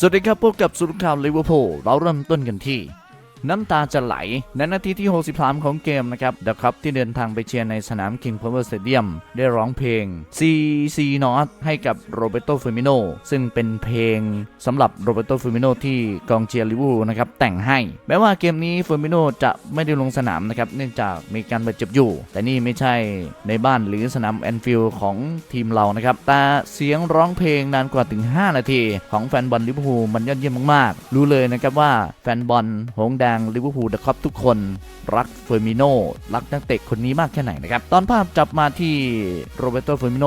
สวัสดีครับพบกับสุรข่าวลิเวอร์พูลเราเริ่มต้นกันที่ น้ำตาจะไหลในนาทีที่ 63 ของเกมนะครับเดอะครับที่เดินทางไปเชียร์ในสนาม King Power Stadium ได้ร้องเพลง CC Not ให้กับโรเบโตเฟมิโนซึ่งเป็นเพลงสำหรับโรเบโตเฟมิโนที่กองเชียร์ลิเวอร์พูลนะครับแต่งให้ แม้ว่าเกมนี้ฟอร์มิโนจะไม่ได้ลงสนามนะครับเนื่องจากมีการบาดเจ็บอยู่ แต่นี่ไม่ใช่ในบ้านหรือสนามแอนฟิลด์ของทีมเรานะครับแต่เสียงร้องเพลงนานกว่าถึง 5 นาที ของแฟนบอลลิเวอร์พูลมันยอดเยี่ยมมากๆ รู้เลยนะครับว่าแฟนบอลหงแดงลิเวอร์พูลเดอะคอปทุกคนรักเฟอร์มิโนรักนักเตะคนนี้มากแค่ไหนนะครับ ตอนภาพจับมาที่โรเบโตเฟอร์มิโน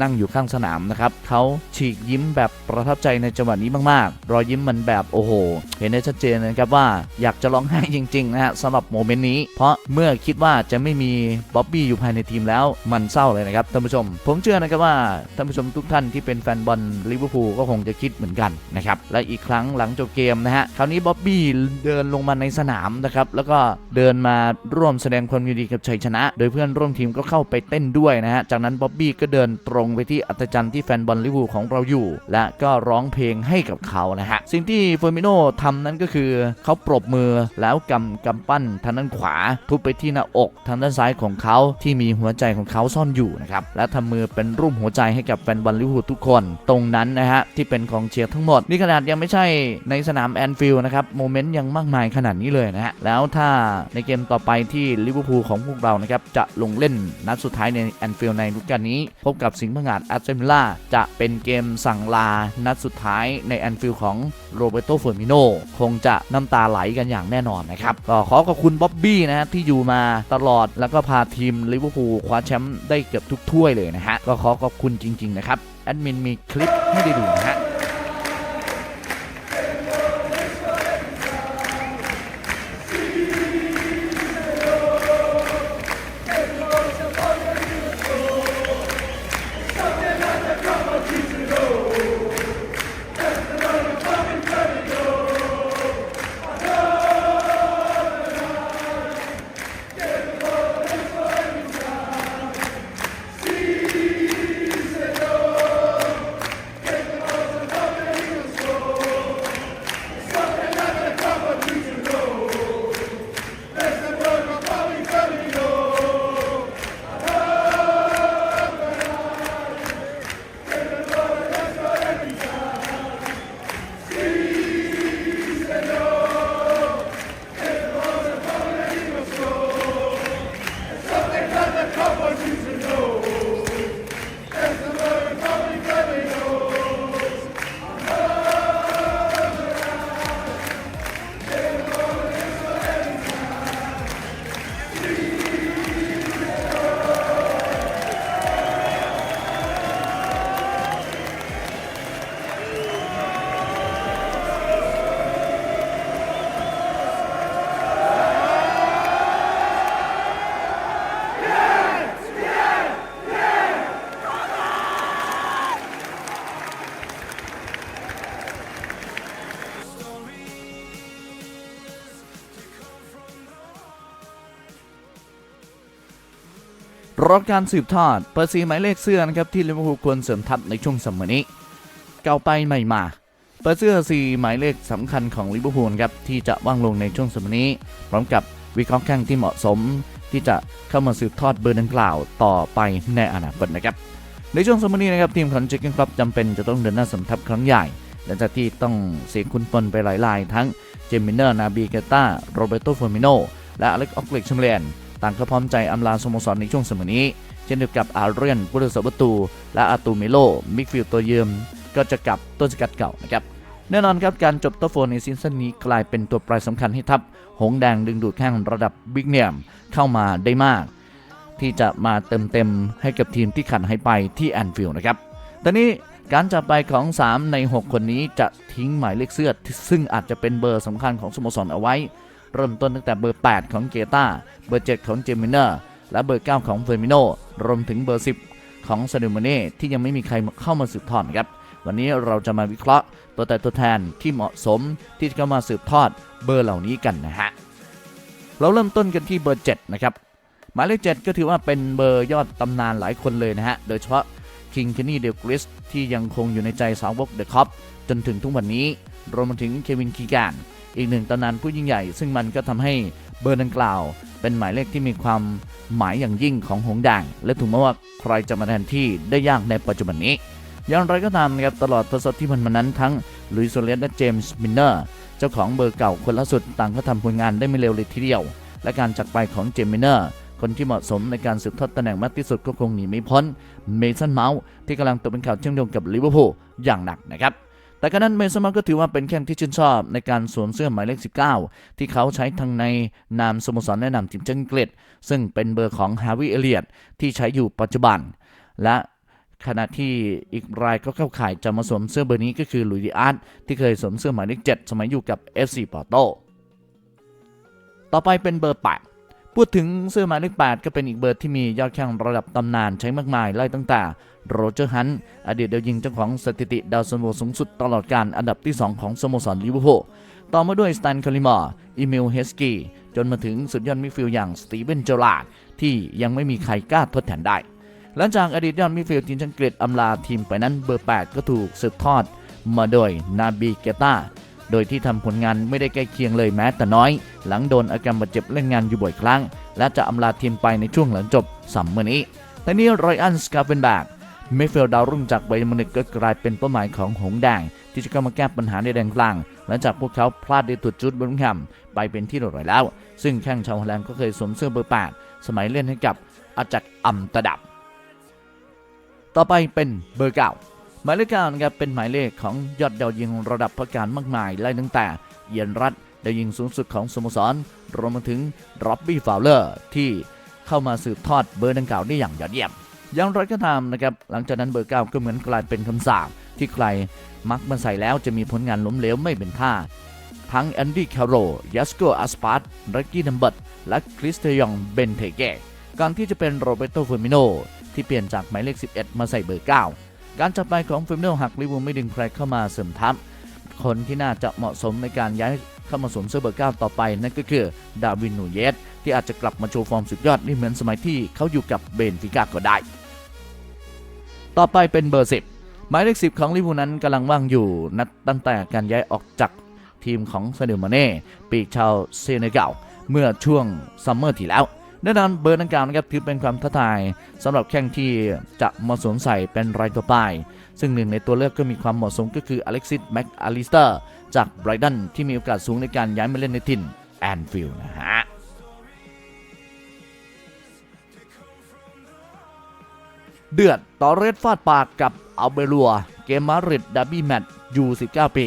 นั่งอยู่ข้างสนามนะครับเขาฉีกยิ้มแบบประทับใจในจังหวะนี้มากๆ รอยยิ้มมันแบบโอ้โห เห็นได้ชัดเจนนะครับว่าอยากจะร้องไห้จริงๆนะฮะสำหรับโมเมนต์นี้ เพราะเมื่อคิดว่าจะไม่มีบ๊อบบี้อยู่ภายในทีมแล้วมันเศร้าเลยนะครับท่านผู้ชม ผมเชื่อนะครับว่าท่านผู้ชมทุกท่านที่เป็นแฟนบอลลิเวอร์พูลก็คงจะคิดเหมือนกันนะครับและอีกครั้งหลังจบเกมนะฮะคราวนี้บ๊อบบี้เดินลงมาในสนามนะครับแล้วก็เดินมาร่วมแสดงความยินดีกับชัยชนะ โดยเพื่อนร่วมทีมก็เข้าไปเต้นด้วยนะฮะจากนั้นบ๊อบบี้ก็เดินตรงไปที่อัศจรรย์ที่แฟนบอลลิเวอร์พูลของเราอยู่ และก็ร้องเพลงให้กับเขานะฮะสิ่งที่เฟอร์มิโนทำนั้นก็คือเขาปรบมือแล้วกำกำปั้นทางด้านขวา ทุบไปที่หน้าอกทางด้านซ้ายของเขาที่มีหัวใจของเขาซ่อนอยู่นะครับและทำมือเป็นรูปหัวใจให้กับแฟนบอลลิเวอร์พูลทุกคน ตรงนั้นนะฮะที่เป็นของเชียร์ทั้งหมดนี่ขนาดยังไม่ใช่ในสนามแอนฟิลด์นะครับโมเมนต์ยังมากมายขนาดนี้เลยนะฮะแล้วถ้าในเกมต่อไปที่ลิเวอร์พูลของพวกเรานะครับจะลงเล่นนัดสุดท้ายในแอนฟิลด์ในฤดูกาลนี้ พบกับสิงห์ผงาดอาร์เซนอลจะเป็นเกมสั่งลานัดสุดท้ายในแอนฟิลด์ของโรเบโตเฟอร์มิโนคงจะน้ำตาไหลกันอย่างแน่นอนนะครับก็ขอขอบคุณบ๊อบบี้นะฮะที่อยู่มาตลอดแล้วก็พาทีมลิเวอร์พูลคว้าแชมป์ได้เกือบทุกถ้วยเลยนะฮะก็ขอขอบคุณจริง ๆ นะครับแอดมินมีคลิปให้ได้ดูนะฮะ รอการสืบทอดเปิดสีหมายเลขเสื้อนะครับที่ลิเวอร์พูลควรเสริมทัพในช่วงสมัยนี้ เก่าไปใหม่มาเปิดเสื้อสีหมายเลขสำคัญของลิเวอร์พูลครับที่จะว่างลงในช่วงสมัยนี้ พร้อมกับวิเคราะห์แข้งที่เหมาะสม ที่จะเข้ามาสืบทอดเบอร์ดังกล่าวต่อไปในอนาคตนะครับในช่วงสมัยนี้นะครับทีมของเจคเกนคลับจำเป็นจะต้องเดินหน้าสมทัพครั้งใหญ่หลังจากที่ต้องเสียคุณปนไปหลายรายทั้งเจมิเนอร์นาบีเกต้าโรเบโตฟอร์มิโนและอเล็กออกเล็กชัมเลน ต่างก็พร้อมใจอำลาสโมสรในช่วงสมัยนี้ เช่นเดียวกับอาเรียนผู้รักษาประตู และอาตูเมโลมิดฟิลตัวเยืมก็จะกลับต้นสกัดเก่านะครับแน่นอนครับการจบตัวโฟนในซีซั่นนี้กลายเป็นตัวแปรสำคัญให้ทัพหงแดงดึงดูดแข้งระดับบิ๊กเนียมเข้ามาได้มาก ที่จะมาเติมเต็มให้กับทีมที่ขัดหายไปที่แอนฟิลด์นะครับตอนนี้การจากไปของ 3 ใน 6 คนนี้จะทิ้งหมายเลขเสื้อที่ซึ่งอาจจะเป็นเบอร์สำคัญของสโมสรเอาไว้ เริ่มต้นตั้งแต่เบอร์ 8 ของเกตาเบอร์ 7 ของเจมิเนอร์และเบอร์ 9 ของเฟอร์มิโนรวมถึงเบอร์ 10 ของซาดิโมเน่ที่ยังไม่มีใครเข้ามาสืบทอดครับ วันนี้เราจะมาวิเคราะห์ตัวแต่ตัวแทนที่เหมาะสมที่จะเข้ามาสืบทอดเบอร์เหล่านี้กันนะฮะเราเริ่มต้นกันที่เบอร์ 7 นะครับหมายเลข 7 ก็ถือว่าเป็นเบอร์ยอดตำนานหลายคนเลยนะฮะ โดยเฉพาะคิงเคนนี่เดลกริสที่ยังคงอยู่ในใจสาวกเดอะคอปจนถึงทุกวันนี้ รวมไปถึงเควินคีแกน อีกหนึ่งตำนานผู้ยิ่งใหญ่ ซึ่งมันก็ทำให้เบอร์ดังกล่าว เป็นหมายเลขที่มีความหมายอย่างยิ่งของหงส์แดงและถูกมองว่าใครจะมาแทนที่ได้ยากในปัจจุบันนี้ อย่างไรก็ตามนะครับตลอดทศวรรษที่ผ่านมานั้นทั้งลุยส์โซเลสและเจมส์มินเนอร์เจ้าของเบอร์เก่าคนล่าสุดต่างก็ทำผลงานได้ไม่เร็วเลยทีเดียว และการจากไปของเจมส์มินเนอร์คนที่เหมาะสมในการสืบทอดตำแหน่งมากที่สุดก็คงหนีไม่พ้นเมสันเมาส์ที่กำลังตกเป็นข่าวเชื่อมโยงกับลิเวอร์พูลอย่างหนักนะครับ แต่กระนั้นเมสันเมาก็ถือว่าเป็นแข้งที่ชื่นชอบในการสวมเสื้อหมายเลข 19 ที่เขาใช้ทั้งในนามสโมสรแนะนำทีมชาติอังกฤษซึ่งเป็นเบอร์ของฮาวิเอเลียตที่ใช้อยู่ปัจจุบัน และขณะที่อีกรายก็เข้าข่ายจะมาสวมเสื้อเบอร์นี้ก็คือลุยดิอาร์ตที่เคยสวมเสื้อหมายเลข 7 สมัยอยู่กับ FC ปอร์โต ต่อไปเป็นเบอร์ 8 พูดถึงเสื้อหมายเลข8ก็เป็นอีกเบอร์ที่มียอดแข้งระดับตำนานใช้มากมายไล่ตั้งแต่โรเจอร์ฮันต์อดีตดาวยิงเจ้าของสถิติดาวซันโวสูงสุดตลอดการอันดับที่ 2 ของสโมสรลิเวอร์พูลต่อมาด้วยสแตนคาริมอร์อีเมลเฮสกีจนมาถึงสุดยอดมิดฟิลด์อย่างสตีเวนเจอราดที่ยังไม่มีใครกล้าทดแทนได้ หลังจากอดีตยอดมิดฟิลด์ทีมชาติอังกฤษอำลาทีมไปนั้นเบอร์ 8 ก็ถูกสืบทอด มาโดยนาบีเกตา โดยที่ทำผลงานไม่ได้ใกล้เคียงเลยแม้แต่น้อย หลังโดนอาการบาดเจ็บเล่นงานอยู่บ่อยครั้ง และจะอำลาทีมไปในช่วงหลังจบสัมเมอร์นี้แต่นี้รอยอันสกาเฟนแบกเมิดฟิลดาวรุ่งจากไบร์นมิวนิกก็กลายเป็นเป้าหมายของหงส์แดง ที่จะเข้ามาแก้ปัญหาในแดนกลาง หลังจากพวกเขาพลาดได้ตุดจุดบนแคมไปเป็นที่เรียบร้อยแล้ว ซึ่งแข้งชาวฮอลแลนด์ก็เคยสวมเสื้อเบอร์8สมัยเล่นให้กับอาจักอัมตอร์ดัมต่อไปเป็นเบอร์เก้า หมายเลขเก้านะครับเป็นหมายเลขของยอดดาวยิงระดับพักการมากมายไล่ตั้งแต่เอียนรัตดาวยิงสูงสุดของสโมสรรวมถึงร็อบบี้ฟาวเลอร์ที่เข้ามาสืบทอดเบอร์ดังกล่าวได้อย่างยอดเยี่ยมอย่างไรก็ตามนะครับหลังจากนั้นเบอร์เก้าก็เหมือนกลายเป็นคำสาปที่ใครมักมาใส่แล้วจะมีผลงานล้มเหลวไม่เป็นท่า ทั้งแอนดี้คาโรยัสโกอาสปาร์ตรักกี้นัมเบิร์ตและคริสเตยองเบนเทเกก่อนที่จะเป็นโรเบโตเฟอร์มิโนที่เปลี่ยนจากหมายเลข 11 มาใส่เบอร์ 9 การจับไปของฟอร์มิโนหักลิเวอร์ไม่ดึงใครเข้ามาเสริมทัพคนที่น่าจะเหมาะสมในการย้ายเข้ามาสวมเสื้อเบอร์9ต่อไปนั่นก็คือดาวินนูเยสที่อาจจะกลับมาโชว์ฟอร์มสุดยอดได้เหมือนสมัยที่เขาอยู่กับเบนฟิก้าก็ได้ ต่อไปเป็นเบอร์10หมายเลข10ของลิเวอร์พูลนั้นกำลังว่างอยู่นัดตั้งแต่การย้ายออกจากทีมของซาเดลมาเน่ปีกชาวเซเนกัลเมื่อช่วงซัมเมอร์ที่แล้ว แน่นอนเบอร์ดังกล่าวนะครับถือเป็นความท้าทายสำหรับแข้งที่จะมาสวมใส่เป็นรายตัวป้ายซึ่งหนึ่งในตัวเลือกก็มีความเหมาะสมก็คืออเล็กซิสแม็กอลิสเตอร์จากไบรตันที่มีโอกาสสูงในการย้ายมาเล่นในถิ่นแอนฟิลด์นะฮะเดือดต่อเรดฟาดปากกับอัลเบรัว เกมมาริดดับบี้แมตช์ยู19 ปี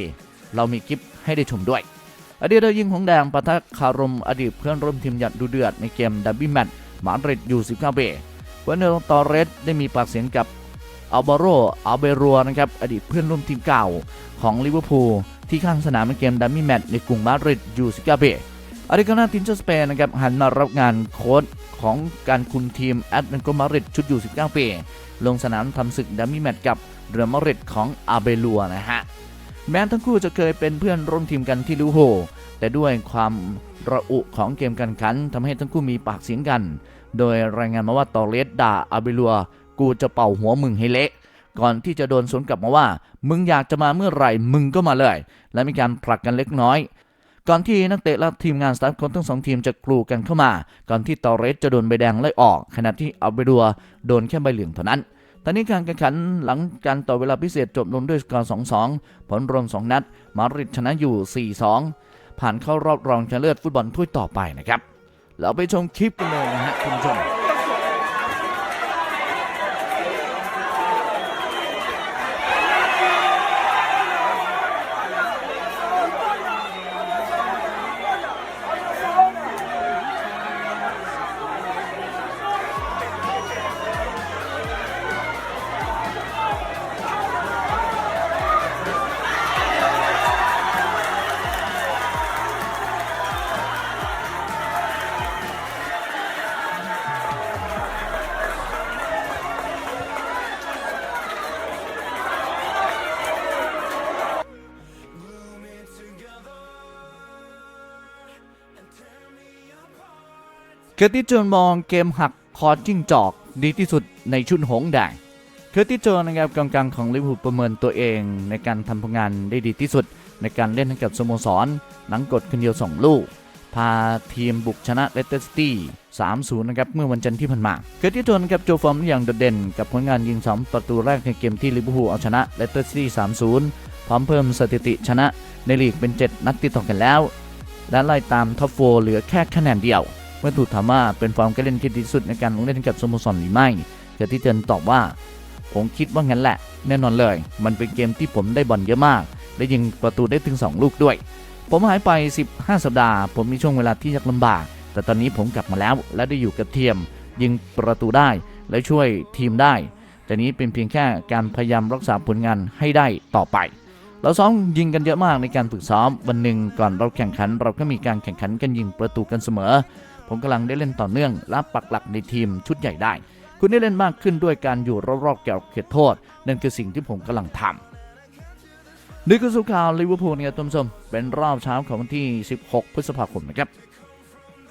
เรามีคลิปให้ได้ชมด้วย อดีตดาวยิงของแดงปะทะคารมอดีตเพื่อนร่วมทีมหยัดดูเดือดในเกมดับบี้แมตช์มาดริดยู19ปีเวเนลตอเรสได้มีปากเสียงกับอัลบาโรอัลเบรัวนะครับอดีตเพื่อนร่วมทีมเก่าของลิเวอร์พูลที่ข้างสนามในเกมดับบี้แมตช์ในกรุงมาดริดยู19ปีอาริกานาทีมชาติสเปนนะครับหันมารับงานโค้ชของการคุมทีมแอตเลติโกมาดริดชุดอยู่19ปีลงสนามทำศึกดัมมี่แมตช์กับเรือมาดริดของอาเบลัวนะฮะ แม้ทั้งคู่จะเคยเป็นเพื่อนร่วมทีมกันที่ลิเวอร์พูลแต่ด้วยความระอุของเกมการขันทำให้ทั้งคู่มีปากเสียงกัน โดยรายงานมาว่าตอเลสด่าอาเบลัว กูจะเป่าหัวมึงให้เละ ก่อนที่จะโดนสวนกลับมาว่า มึงอยากจะมาเมื่อไหร่ มึงก็มาเลย และมีการผลักกันเล็กน้อย ก่อนที่นักเตะและทีมงานสตาฟโค้ชทั้งสองทีมจะกลูกันเข้ามา ก่อนที่ตอเรสจะโดนใบแดงไล่ออก ขณะที่อัลเบดัวโดนแค่ใบเหลืองเท่านั้น ตอนนี้การแข่งขันหลังการต่อเวลาพิเศษจบลงด้วยสกอร์2-2 ผลรวม 2 นัด มาดริดชนะอยู่ 4-2 ผ่านเข้ารอบรองชนะเลิศฟุตบอลถ้วยต่อไปนะครับ เราไปชมคลิปกันเลยนะฮะคุณผู้ชม เกติจนมองเกมหักคอจิ้งจอกดีที่สุดในชุดหงแดงเคอร์ติสโจนนะครับกองกลางของลิเวอร์พูลประเมินตัวเองในการทำผลงานได้ดีที่สุด ในการเล่นให้กับสโมสร หลังกดคนเดียว 2 ลูก พาทีมบุกชนะเลสเตอร์ซิตี้3-0 นะครับ เมื่อวันจันทร์ที่ผ่านมา เคอร์ติสโจนครับโจฟอร์มอย่างโดดเด่น กับผลงานยิง 2 ประตูแรกในเกมที่ลิเวอร์พูลเอาชนะเลสเตอร์ซิตี้3-0 พร้อมเพิ่มสถิติชนะในลีกเป็น 7 นัดติดต่อกันแล้ว และไล่ตามท็อปโฟเหลือแค่คะแนนเดียว เมื่อถูกถามว่าเป็นฟอร์มการเล่นที่ดีที่สุดในการลงเล่นกับสโมสรหรือไม่เคอร์ติสโจนตอบว่า ผมคิดว่างั้นแหละ แน่นอนเลย มันเป็นเกมที่ผมได้บอลเยอะมากและยิงประตูได้ถึง 2 ลูกด้วย ผมหายไป 15 สัปดาห์ ผมมีช่วงเวลาที่ยากลำบาก แต่ตอนนี้ผมกลับมาแล้ว และได้อยู่กับทีมยิงประตูได้ และช่วยทีมได้ แต่นี้เป็นเพียงแค่การพยายามรักษาผลงานให้ได้ต่อไปเราซ้อมยิงกันเยอะมากในการฝึกซ้อมวันหนึ่งก่อนเราแข่งขัน เราก็มีการแข่งขันกันยิงประตูกันเสมอ ผมกำลังได้เล่นต่อเนื่องและปักหลักในทีมชุดใหญ่ได้ คุณได้เล่นมากขึ้นด้วยการอยู่รอบๆแกวเขตโทษ นั่นคือสิ่งที่ผมกำลังทำนี่คือสุข่าวลิเวอร์พูลเนี่ยท่านผู้ชมเป็นรอบเช้าของวันที่ 16 พฤษภาคมนะครับ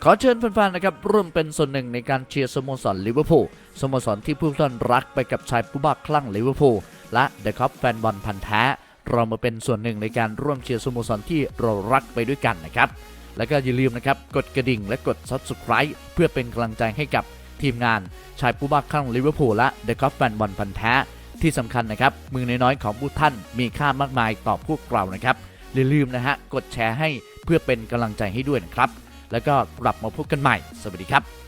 ขอเชิญแฟนๆนะครับร่วมเป็นส่วนหนึ่งในการเชียร์สโมสรลิเวอร์พูลสโมสรที่ผู้ท่านรักไปกับชายผู้บ้าคลั่งลิเวอร์พูลและเดอะคัพแฟนบอลพันธ์แท้ เรามาเป็นส่วนหนึ่งในการร่วมเชียร์สโมสรที่เรารักไปด้วยกันนะครับ แล้วก็อย่าลืมนะครับกดกระดิ่งและกด subscribe เพื่อเป็นกำลังใจให้กับทีมงานชายผู้บ้าคลั่งลิเวอร์พูลและเดอะคัพแฟนบอลพันแท้ ที่สำคัญนะครับ มือน้อยๆของผู้ท่านมีค่ามากมายต่อพวกเรานะครับอย่าลืมนะฮะกดแชร์ให้เพื่อเป็นกำลังใจให้ด้วยนะครับ แล้วก็กลับมาพบกันใหม่ สวัสดีครับ